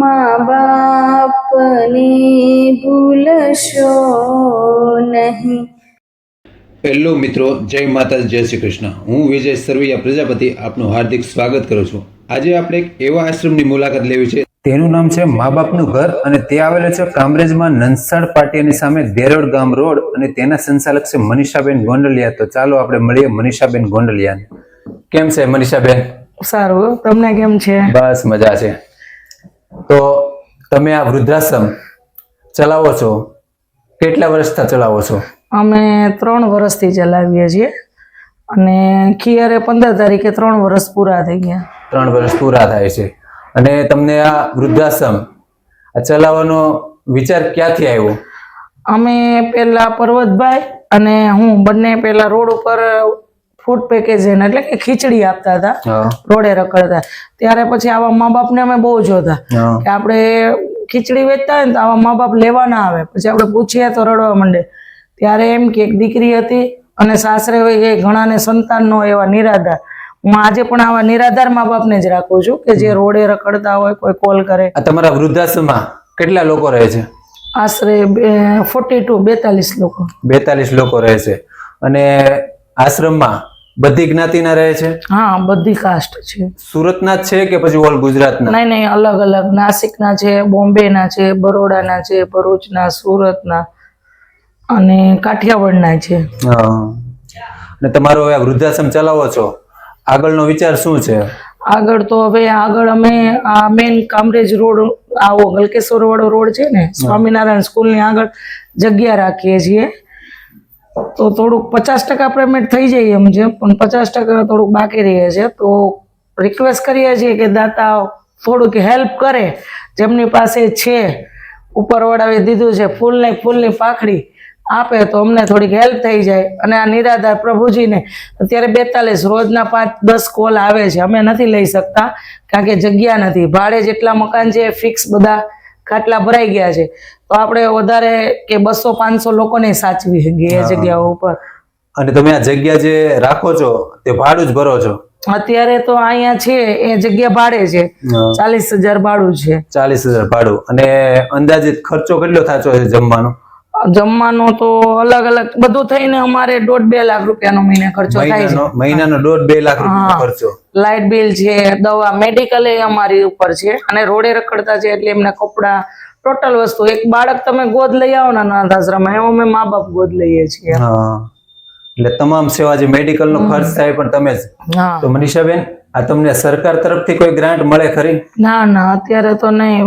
મા બાપને ભૂલશો નહીં હેલો મિત્રો જય માતા જય શ્રી કૃષ્ણ. હું વિજય સરવૈયા પ્રજાપતિ આપનું હાર્દિક સ્વાગત કરું છું. આજે આપણે એક એવા આશ્રમની મુલાકાત લેવી છે. તેનું નામ છે મા બાપનું ઘર અને તે આવેલું છે કામરેજમાં નંસાડ પાટિયાની સામે દેરોડ ગામ રોડ અને તેના સંચાલક છે મનીષાબેન ગોંડલિયા. તો ચાલો આપણે મળીએ મનીષાબેન ગોંડલિયાને. કેમ છે મનીષાબેન? સારું. તમને કેમ છે? બસ મજા છે. તો તમે આ વૃદ્ધાશ્રમ ચલાવો છો? કેટલા વર્ષથી ચલાવો છો? અમે ત્રણ વર્ષથી ચલાવીએ છીએ. અને ખિયારે પંદર તારીખે ત્રણ વર્ષ પૂરા થઈ ગયા. ત્રણ વર્ષ પૂરા થાય છે. અને તમને આ વૃદ્ધાશ્રમ આ ચલાવવાનો વિચાર ક્યાંથી આવ્યો? અમે પેલા પર્વતભાઈ અને હું બંને પેલા રોડ ઉપર ફૂડ પેકેજિંગ એટલે કે ખીચડી આપતા હતા રોડે રખડતા. ત્યારે પછી આવા મા બાપને અમે બહુ જોતા. કે આપણે ખીચડી વેચતા હોય ને તો આવા મા બાપ લેવા ના આવે. પછી આપણે પૂછીએ તો રડવા માંડે. ત્યારે એમ કે એક દીકરી હતી અને સાસરે હોય એ ઘણાને સંતાન નો એવા નિરાધાર. હું આજે પણ આવા નિરાધાર મા બાપને જ રાખું છું કે જે રોડે રખડતા હોય કોઈ કોલ કરે. તમારા વૃદ્ધાશ્રમમાં કેટલા લોકો રહે છે? આશરે ફોર્ટી ટુ બેતાલીસ લોકો. બેતાલીસ લોકો રહે છે. અને આશ્રમમાં બધી જ્ઞાતિના રહે છે? હા બધી કાસ્ટ છે. સુરતના છે કે પછી ઓલ ગુજરાતના? નહીં નહીં અલગ અલગ. નાસિકના છે બોમ્બેના છે બરોડાના છે ભરૂચના સુરતના અને કાઠિયાવાડના છે. હા. અને તમારો હવે વૃદ્ધાશ્રમ ચલાવો છો? આગળનો વિચાર શું છે? આગળ તો હવે આગળ અમે આ મેન કામરેજ રોડ આવો ગલકેશ્વર વાળો રોડ છે ને સ્વામિનારાયણ સ્કૂલની આગળ જગ્યા રાખીએ છીએ. તો થોડુંક પચાસ ટકા પેમેન્ટ થઈ જાય એમ છે, પણ પચાસ ટકા થોડુંક બાકી રહે છે. તો રિક્વેસ્ટ કરીએ છીએ કે દાતા થોડુંક હેલ્પ કરે. જેમની પાસે છે, ઉપરવાળાએ દીધું છે, ફૂલને ફૂલની પાખડી આપે તો અમને થોડીક હેલ્પ થઈ જાય. અને આ નિરાધાર પ્રભુજીને અત્યારે બેતાલીસ, રોજના પાંચ, દસ કોલ આવે છે. અમે નથી લઈ શકતા, કારણ કે જગ્યા નથી. ભાડે જેટલા મકાન છે ફિક્સ બધા ખાટલા ભરાઈ ગયા છે. તો આપણે વધારે કે બસો પાંચસો લોકોને સાચવી શકીએ એ જગ્યાઓ ઉપર. અને તમે આ જગ્યા જે રાખો છો તે ભાડું જ ભરો છો? અત્યારે તો અહીંયા છે એ જગ્યા ભાડે છે. ચાલીસ હજાર ભાડું છે. ચાલીસ હજાર ભાડું. અને અંદાજિત ખર્ચો કેટલો થાચો છે જમવાનો? જમવાનો તો અલગ અલગ બધું થઈને અમારે દોઢ બે લાખ રૂપિયાનો મહિને ખર્ચો થાય છે. મહિનાનો મહિનાનો દોઢ બે લાખ રૂપિયાનો ખર્ચો. લાઇટ બિલ છે દવા મેડિકલ એ અમારી ઉપર છે. અને રોડે રખડતા છે એટલે એમને કપડા ટોટલ વસ્તુ. એક બાળક તમે ગોદ લઈ આવો ને અનાથ આશ્રમ એમાં અમે મા બાપ ગોદ લઈએ છીએ. એટલે તમામ સેવા જે મેડિકલ નો ખર્ચ થાય પણ તમે જ. તો મનીષાબેન આ તમને સરકાર તરફથી કોઈ ગ્રાન્ટ મળે ખરી? ના ના અત્યારે તો નહીં.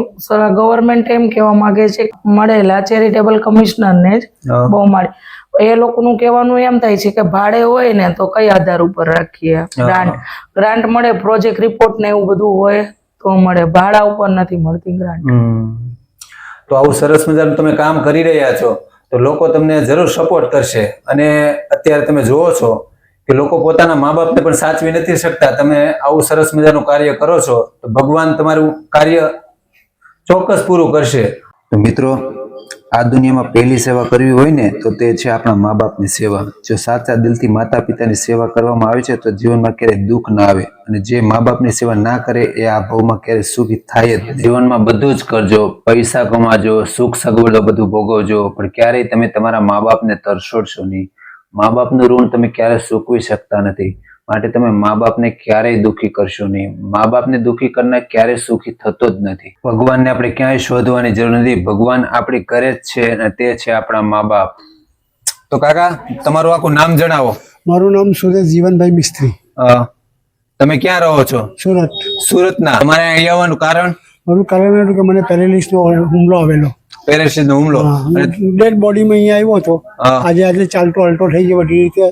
ગવર્મેન્ટ એમ કહેવા માંગે છે મળેલા ચેરિટેબલ કમિશનરને જ બહુ મળે. એ લોકોનું કહેવાનું એમ થાય છે કે ભાડે હોય ને તો કઈ આધાર ઉપર રાખીએ? ગ્રાન્ટ ગ્રાન્ટ મળે પ્રોજેક્ટ રિપોર્ટ ને એવું બધું હોય તો મળે. ભાડા ઉપર નથી મળતી ગ્રાન્ટ તો આવું સરસ મજાનું તમે કામ કરી રહ્યા છો. તો લોકો તમને જરૂર સપોર્ટ કરશે. અને અત્યારે તમે જુઓ છો કે લોકો પોતાના મા બાપને પણ સાચવી નથી શકતા. તમે આવું સરસ મજાનું કાર્ય કરો છો તો ભગવાન તમારું કાર્ય ચોક્કસ પૂરું કરશે. તો મિત્રો આ દુનિયામાં પહેલી સેવા કરવી હોય ને, તો તે છે આપણા મા બાપની સેવા. જો સાચા દિલથી માતા પિતાની સેવા કરવામાં આવે છે, તો જીવનમાં ક્યારેય દુઃખ ના આવે. અને જે મા બાપની સેવા ના કરે, એ આ ભાવમાં ક્યારેય સુખી થાય જ જીવનમાં બધું જ કરજો. પૈસા કમાજો, સુખ સગવડો બધું ભોગવજો. પણ ક્યારેય તમે તમારા મા બાપને તરસોડશો નહીં. મા બાપનું ઋણ તમે ક્યારેય ચૂકવી શકતા નથી. માટે તમે મા બાપને ક્યારેય દુઃખી કરશો નહીં. મા બાપને દુઃખી કરનાર ક્યારેય સુખી થતો જ નથી. ભગવાનને આપણે ક્યાંય શોધવાની જરૂર નથી. ભગવાન આપણી ઘરે જ છે અને તે છે આપણા મા બાપ. તો કાકા તમારું આખું નામ જણાવો. મારું નામ સુરેશ જીવનભાઈ મિસ્ત્રી. તમે ક્યાં રહો છો? સુરત. સુરતના. તમારે અહીંયા આવવાનું કારણ? મારું કારણ હતું કે મને પેરેલિસનો હુમલો આવેલો. પેરેસિસ નો હુમલો ડેડ બોડીમાં અહીંયા આવ્યો હતો. આજે આજે ચાલતો અલટો થઈ ગયો બધી રીતે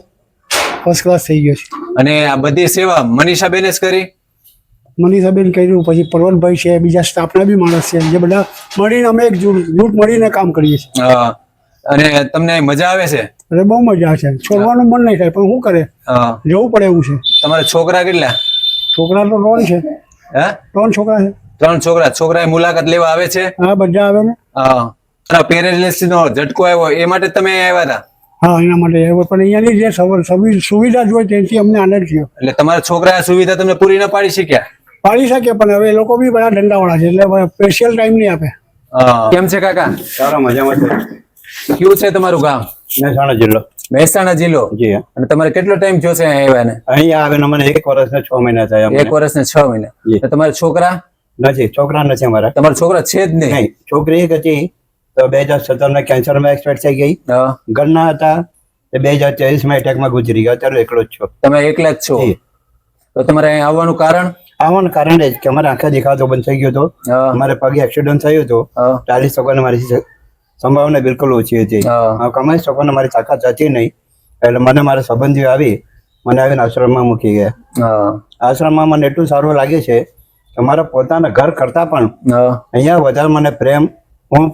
ફર્સ્ટ ક્લાસ થઈ ગયો છે. અને આ બધી સેવા મનીષાબેને જ કરી? મનીષાબેન કર્યું પછી પરવતભાઈ છે બીજા સ્ટાફના બી માણસ છે જે બધા મળીને અમે એક જૂટ મળીને કામ કરીએ છીએ. અને તમને મજા આવે છે? એટલે બહુ મજા છે. છોડવાનું મન નહીં થાય પણ શું કરે? જવું પડે એવું છે. તમારા છોકરા કેટલા? છોકરા તો ત્રણ છે. હે? ત્રણ છોકરા છે. ત્રણ છોકરા. છોકરા મુલાકાત લેવા આવે છે? હા બધા આવે ને. પેરેલિસિસ નો ઝટકો આવ્યો એ માટે તમે આવ્યા હતા? હા એના માટે આવ્યો. પણ અહીંયાની જે સુવિધા જોઈ તેથી અમને આનંદ થયો એટલે તમારા છોકરા સુવિધા તમને પૂરી ન પાડી શક્યા? પાડી શકે પણ હવે એ લોકો બી બધા ધંધાવાળા છે એટલે સ્પેશિયલ ટાઈમ નહીં આપે. કેમ છે કાકા? સારા મજામાં છે. કયું છે તમારું ગામ? મહેસાણા જિલ્લો. મહેસાણા જિલ્લો? જી અને તમારે કેટલો ટાઈમ થયો છે અહીંયા આવ્યા ને અહીંયા આવે મને એક વર્ષ ને છ મહિના થયા એક વર્ષ ને છ મહિના. તમારા છોકરા? નથી છોકરા નથી અમારા. તમારા છોકરા છે જ નહીં? નહીં છોકરી એક હતી. તો બે હજાર સત્તર ના કેન્સરમાં એક્સપાયર થઈ ગઈ. ઘર ઘરના હતા બે હજાર ચોવીસમાં એટેકમાં ગુજરી ગયા. અત્યારે એકલો જ છો. તમે એકલા જ છો? તો તમારે અહીંયા આવવાનું કારણ? આવવાનું કારણ એ કે અમારે આંખે દેખાતો બંધ થઈ ગયો હતો. મારે પગે એક્સિડન્ટ થયો હતો. ચાલીસ ટકાની મારી સંભાવના બિલકુલ ઓછી હતી. કમાઈ ટકાની મારી તાકાત હતી નહીં. એટલે મને મારા સંબંધીઓ આવી મને આવીને આશ્રમમાં મૂકી ગયા. આશ્રમમાં મને એટલું સારું લાગે છે કે મારા પોતાના ઘર કરતા પણ. અહીંયા વધારે મને પ્રેમ હું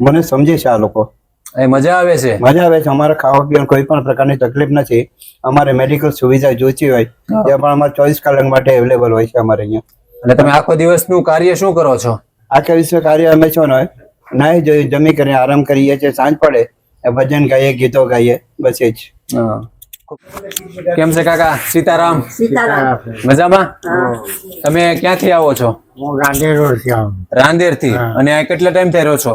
મને સમજે છે આ લોકો. એ મજા આવે છે. મજા આવે છે. અમારે ખાવા પીવાની કોઈ પણ પ્રકારની તકલીફ નથી. અમારે મેડિકલ સુવિધા જોઈતી હોય તે પણ અમારે ચોવીસ કલાક માટે અવેલેબલ હોય છે અમારે અહીંયા. એટલે તમે આખો દિવસનું કાર્ય શું કરો છો? આખા દિવસનું કાર્ય અમે છો ને નાહી જોઈ જમી કરીને આરામ કરીએ છીએ સાંજ પડે ભજન ગાઈએ ગીતો ગાઈએ બસ એ જ. હા. કેમ છે કાકા? સીતારામ? સીતારામ. મજામાં? તમે ક્યાંથી આવો છો? હું ગાંધી રોડથી આવું. રાંદેરથી અને આ કેટલા ટાઈમ થઈ રહ્યો છો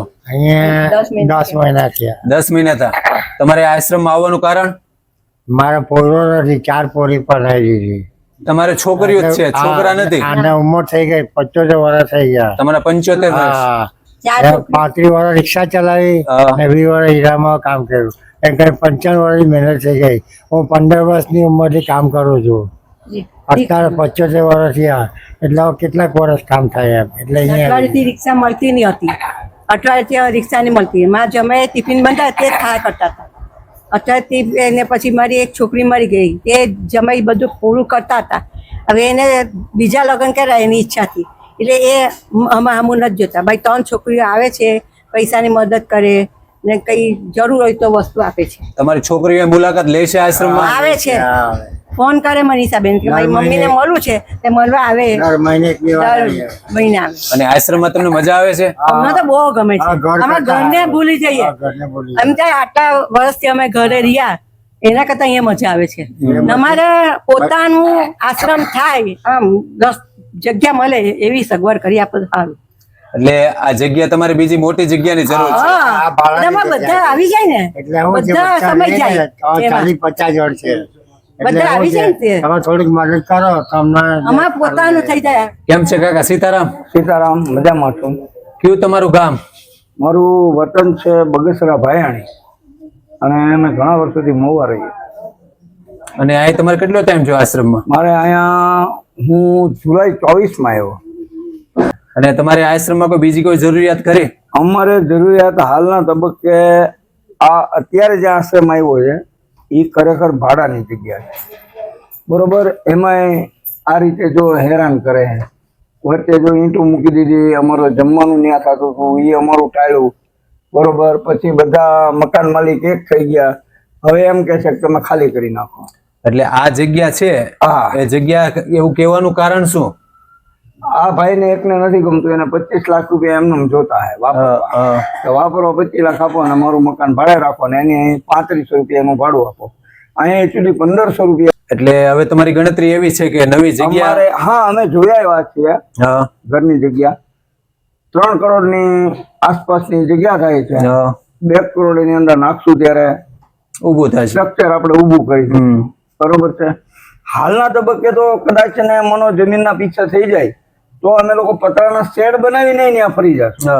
દસ મહિના થયા. દસ મહિના થયા. તમારે આશ્રમમાં આવવાનું કારણ? મારા પોરો નથી ચાર પોરી પર આવી દીધી તમારે છોકરીઓ જ છે. છોકરા નથી. આને ઉંમર થઈ ગઈ પચોતેર વર્ષ થઈ ગયા. તમારા પંચોતેર વર્ષ. પાંત્રીસ વાળા રિક્ષા ચલાવી અને વીસ વાળા હીરામાં કામ કર્યું. એમ કઈ પંચાવન વાળી મહેનત થઈ ગઈ. હું પંદર વર્ષની ઉંમરથી કામ કરું છું. અત્યારે પચોતેર વર્ષ થયા. એટલે કેટલાક વર્ષ કામ થાય એમ. એટલે અઠવાડિયેથી રિક્ષા મળતી નહીં હતી. અઠવાડિયેથી રિક્ષા નહીં મળતી મારા જમે ટિફિન બનતા તે ખાયા કરતા હતા. અઠવાડિયેથી એને પછી મારી એક છોકરી મરી ગઈ. તે જમાઈ બધું પૂરું કરતા હતા. હવે એને બીજા લગ્ન કર્યા એની ઈચ્છાથી. એટલે એ આમાં આમું નથી જોતા. ભાઈ ત્રણ છોકરીઓ આવે છે પૈસાની મદદ કરે ને કઈ જરૂર હોય તો વસ્તુ આપે છે. તમારી છોકરીઓ મુલાકાત લે છે આશ્રમમાં? આવે છે. ફોન કરે મનીષાબેન કે મારી મમ્મીને મળવું છે તે મળવા આવે. દર મહિને મહિને આવે. અને આશ્રમમાં તમને મજા આવે છે? અમને તો બહુ ગમે છે. અમે ઘરને ભૂલી જઈએ. એમ કે આટલા વર્ષથી અમે ઘરે રહ્યા એના કરતા અહીંયા મજા આવે છે. અમારે પોતાનું આશ્રમ થાય આમ દસ જગ્યા મળે એવી સગવડ કરી આપો સારું. એટલે આ જગ્યા તમારે બીજી મોટી જગ્યાની જરૂર છે. એમાં બધા આવી જાય ને. એટલે બધા સમય જાય. ચાલીસ પચાસ જણ છે. બધા આવી જાય ને તમે થોડીક મદદ કરો તમને અમારે પોતાનું થઈ જાય. કેમ છે કાકા? સીતારામ? સીતારામ મજામાં છું. કયું તમારું ગામ? મારું વતન છે બગસરા ભાયાણી. અને અમે ઘણા વર્ષોથી રહીએ. અને અહીં તમારે કેટલો ટાઈમ થયો આશ્રમમાં? મારે અહીંયા હું જુલાઈ ચોવીસમાં આવ્યો. અને તમારે આશ્રમમાં કોઈ બીજી કોઈ જરૂરિયાત કરી? અમારે જરૂરિયાત હાલના તબક્કે આ અત્યારે જે આશ્રમ આવ્યો છે એ ખરેખર ભાડાની જગ્યા છે. બરોબર? એમાંય આ રીતે જો હેરાન કરે છે. વચ્ચે જો ઈંટું મૂકી દીધી અમારો જમવાનું ત્યાં થતું હતું એ અમારું ટાળ્યું. બરોબર? પછી બધા મકાન માલિક એક થઈ ગયા. હવે એમ કે છે કે તમે ખાલી કરી નાખો. એટલે આ જગ્યા છે? એ જગ્યા એવું કહેવાનું કારણ શું? આ ભાઈને એકને નથી ગમતું એને પચીસ લાખ રૂપિયા એમને જોતા હે તો વાપરો પચીસ લાખ આપો અને મારું મકાન ભાડે રાખો ને એની પાંત્રીસો રૂપિયા એનું ભાડું આપો. અહીંયા એકચ્યુઅલી પંદરસો રૂપિયા. એટલે હવે તમારી ગણતરી એવી છે કે નવી જગ્યા? હા અમે જોયા એવા છીએ. ઘરની જગ્યા. ત્રણ કરોડની આસપાસની જગ્યા થાય છે. બે કરોડ એની અંદર નાખશું ત્યારે ઊભું થાય સ્ટ્રક્ચર આપણે ઊભું કરીશું. બરોબર છે. હાલના તબક્કે તો કદાચ ને મનો જમીનના પીછા થઈ જાય તો અમે લોકો પતરાના શેડ બનાવીને ત્યાં ફરી જશે.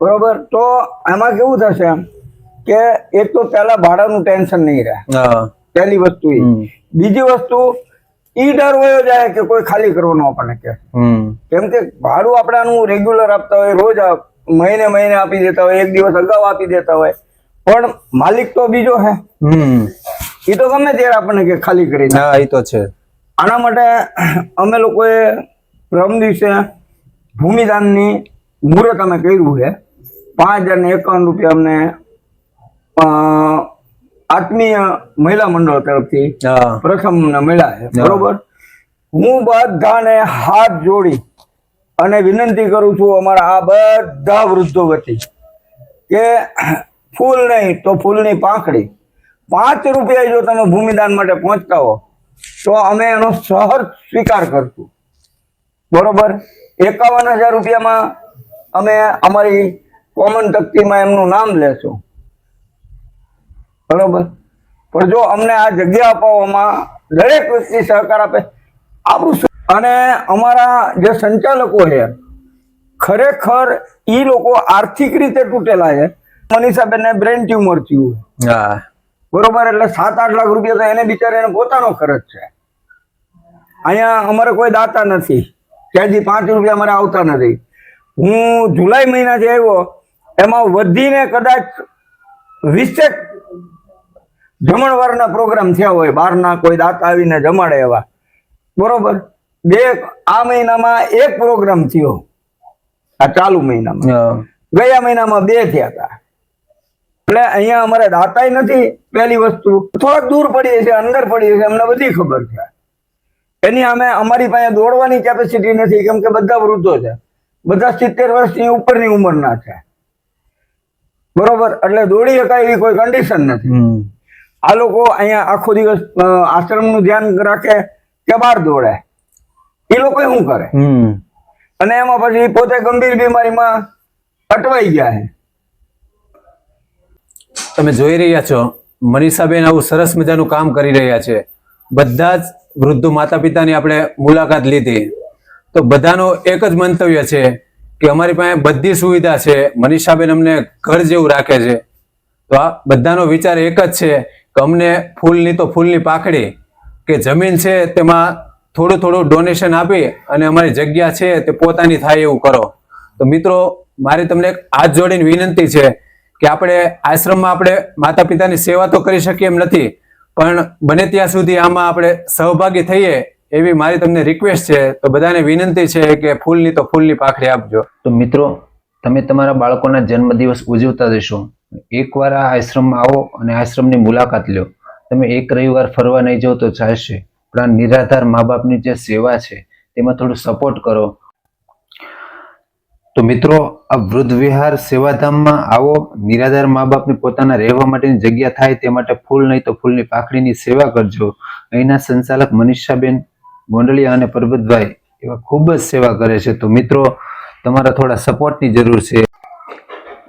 બરોબર? તો આમાં કેવું થશે કે એક તો પહેલા ભાડાનું ટેન્શન નહીં રહે. પહેલી વસ્તુ એ. બીજી વસ્તુ ઈ ડર વયો જાય કે કોઈ ખાલી કરવાનું આપણને કે કેમ કે ભાડું આપણે આનું રેગ્યુલર આપતા હોય રોજ મહિને મહિને આપી દેતા હોય એક દિવસ અગાઉ આપી દેતા હોય. પણ માલિક તો બીજો હે. એ તો ગમે ત્યારે આપણને કે ખાલી કરી હા એ તો છે. આના માટે અમે લોકોએ પ્રથમ દિવસે ભૂમિદાનની મુહૂર્ત અમે કર્યું છે. પાંચ હજાર ને એકાવન રૂપિયા અમને આત્મીય મહિલા મંડળ તરફથી પ્રથમ મળ્યા છે. બરોબર? હું બધાને હાથ જોડી અને વિનંતી કરું છું અમારા આ બધા વૃદ્ધો વતી કે ફૂલ નહીં તો ફૂલની પાંખડી પાંચ રૂપિયા જો તમે ભૂમિદાન માટે પહોંચતા હો, તો અમે એનો સહર સ્વીકાર કરશું. બરોબર? એકાવન હજાર રૂપિયામાં અમે અમારી કોમન તકતીમાં એમનું નામ લેશું. બરોબર? પણ જો અમને આ જગ્યા અપાવવામાં દરેક વ્યક્તિ સહકાર આપે, આપણું? અને અમારા જે સંચાલકો છે, ખરેખર એ લોકો આર્થિક રીતે તૂટેલા છે. મનીષાબેનને બ્રેન ટ્યુમર થયું હા. બરોબર એટલે સાત આઠ લાખ રૂપિયા તો એને બિચારે એને પોતાનો ખર્ચ છે. અહીંયા અમારે કોઈ દાતા નથી. ત્યાંથી પાંચ રૂપિયા અમારે આવતા નથી. હું જુલાઈ મહિનાથી આવ્યો એમાં વધીને કદાચ વીસેક જમણવારના પ્રોગ્રામ થયા હોય બહારના કોઈ દાતા આવીને જમાડે એવા. બરોબર? બે આ મહિનામાં એક પ્રોગ્રામ થયો. આ ચાલુ મહિનામાં. ગયા મહિનામાં બે થયા હતા. એટલે અહીંયા અમારે દાતાય નથી પહેલી વસ્તુ. થોડાક દૂર પડીએ છીએ અંદર પડીએ છીએ અમને બધી ખબર છે. એની અમે અમારી પાસે દોડવાની કેપેસિટી નથી કેમ કે બધા વૃદ્ધો છે. બધા સિત્તેર વર્ષની ઉપરની ઉંમરના છે. બરોબર? એટલે દોડી શકાય એવી કોઈ કન્ડિશન નથી. આ લોકો અહીંયા આખો દિવસ આશ્રમનું ધ્યાન રાખે કે બહાર દોડે. એ લોકો શું કરે? અને એમાં પછી પોતે ગંભીર બીમારીમાં અટવાઈ ગયા છે. તમે જોઈ રહ્યા છો, મનીષાબેન આવું સરસ મજાનું કામ કરી રહ્યા છે. બધા જ વૃદ્ધ માતા પિતાની આપણે મુલાકાત લીધી. તો બધાનો એક જ મંતવ્ય છે કે અમારી પાસે બધી સુવિધા છે, મનીષાબેન અમને ઘર જેવું રાખે છે. તો આ બધાનો વિચાર એક જ છે કે અમને ફૂલની તો ફૂલની પાકડી કે જમીન છે તેમાં થોડું થોડું ડોનેશન આપી અને અમારી જગ્યા છે તે પોતાની થાય એવું કરો. તો મિત્રો, મારી તમને એક હાથ જોડીને વિનંતી છે કે આપણે આશ્રમમાં આપણે માતા પિતાની સેવા તો કરી શકીએ એમ નથી, પણ બને ત્યાં સુધી આમાં આપણે સહભાગી થઈએ એવી મારી તમને રિક્વેસ્ટ છે. તો બધાને વિનંતી છે કે ફૂલની તો ફૂલની પાખડી આપજો. તો મિત્રો, તમે તમારા બાળકોના જન્મદિવસ ઉજવતા જશો એકવાર આ આશ્રમમાં આવો અને આશ્રમની મુલાકાત લો. તમે એક રવિવાર ફરવા નહીં જાઓ તો ચાલશે. પણ નિરાધાર મા બાપની જે સેવા છે, તેમાં થોડું સપોર્ટ કરો. તો મિત્રો, આ વૃદ્ધ વિહાર સેવાધામમાં આવો. નિરાધાર મા બાપને પોતાના રહેવા માટેની જગ્યા થાય તે માટે ફૂલ નહીં તો ફૂલની પાખડીની સેવા કરજો. અહીંના સંચાલક મનીષાબેન ગોંડલિયા અને પરબતભાઈ એવા ખૂબ જ સેવા કરે છે. તો મિત્રો, તમારા થોડા સપોર્ટની જરૂર છે.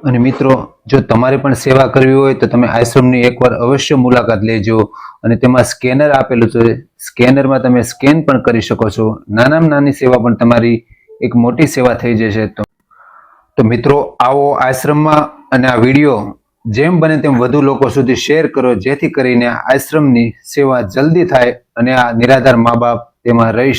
અને મિત્રો, જો તમારે પણ સેવા કરવી હોય તો તમે આશ્રમની એકવાર અવશ્ય મુલાકાત લેજો. અને તેમાં સ્કેનર આપેલું છે. સ્કેનરમાં તમે સ્કેન પણ કરી શકો છો. નાનામાં નાની સેવા પણ તમારી એક મોટી સેવા થઈ જશે. તો તો મિત્રો, આવો આશ્રમમાં અને આ વીડિયો જેમ બને તેમ વધુ લોકો સુધી શેર કરો, જેથી કરીને આશ્રમની સેવા જલ્દી થાય અને આ નિરાધાર મા બાપ તેમાં રહી